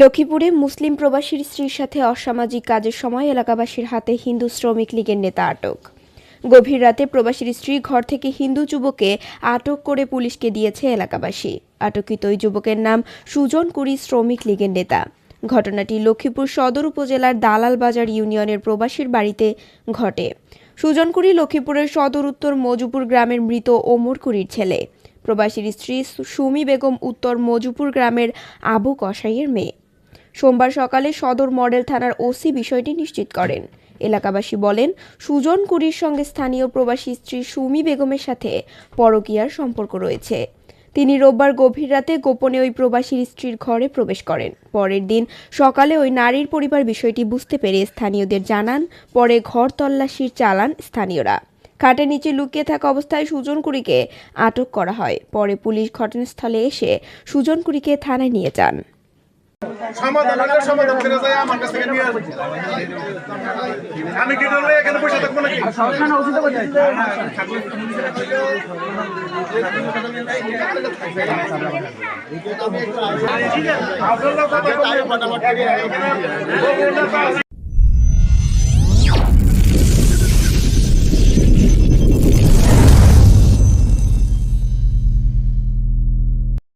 লক্ষ্মীপুরে মুসলিম প্রবাসীর স্ত্রীর সাথে অসামাজিক কাজের সময় এলাকাবাসীর হাতে হিন্দু শ্রমিক লীগের নেতা আটক। গভীর রাতে প্রবাসীর স্ত্রী ঘর থেকে হিন্দু যুবকে আটক করে পুলিশকে দিয়েছে এলাকাবাসী। আটকিত ওই যুবকের নাম সুজন কুড়ি শ্রমিক লীগের নেতা। ঘটনাটি লক্ষ্মীপুর সদর উপজেলার দালাল বাজার ইউনিয়নের প্রবাসীর বাড়িতে ঘটে। সুজনকুড়ি লক্ষ্মীপুরের সদর উত্তর মজুপুর গ্রামের মৃত ওমর কুড়ির ছেলে। প্রবাসীর স্ত্রী সুমি বেগম উত্তর মজুপুর গ্রামের আবু কসাইয়ের মেয়ে। সোমবার সকালে সদর মডেল থানার ওসি বিষয়টি নিশ্চিত করেন। এলাকাবাসী বলেন, সুজন কুড়ির সঙ্গে স্থানীয় প্রবাসী স্ত্রী সুমি বেগমের সাথে পরকীয়ার সম্পর্ক রয়েছে। তিনি রোববার গভীর রাতে গোপনে ওই প্রবাসীর স্ত্রীর ঘরে প্রবেশ করেন। পরের দিন সকালে ওই নারীর পরিবার বিষয়টি বুঝতে পেরে স্থানীয়দের জানান, পরে ঘর তল্লাশির চালান স্থানীয়রা। খাটের নিচে লুকিয়ে থাকা অবস্থায় সুজন কুড়িকে আটক করা হয়। পরে পুলিশ ঘটনাস্থলে এসে সুজন কুড়িকে থানায় নিয়ে যান। সমাধান হলে সমাধান করে যায়, আমার কাছ থেকে নিয়ে আসবে আমি কি ধরলে এখানে বসে থাকব নাকি আপনার কথা।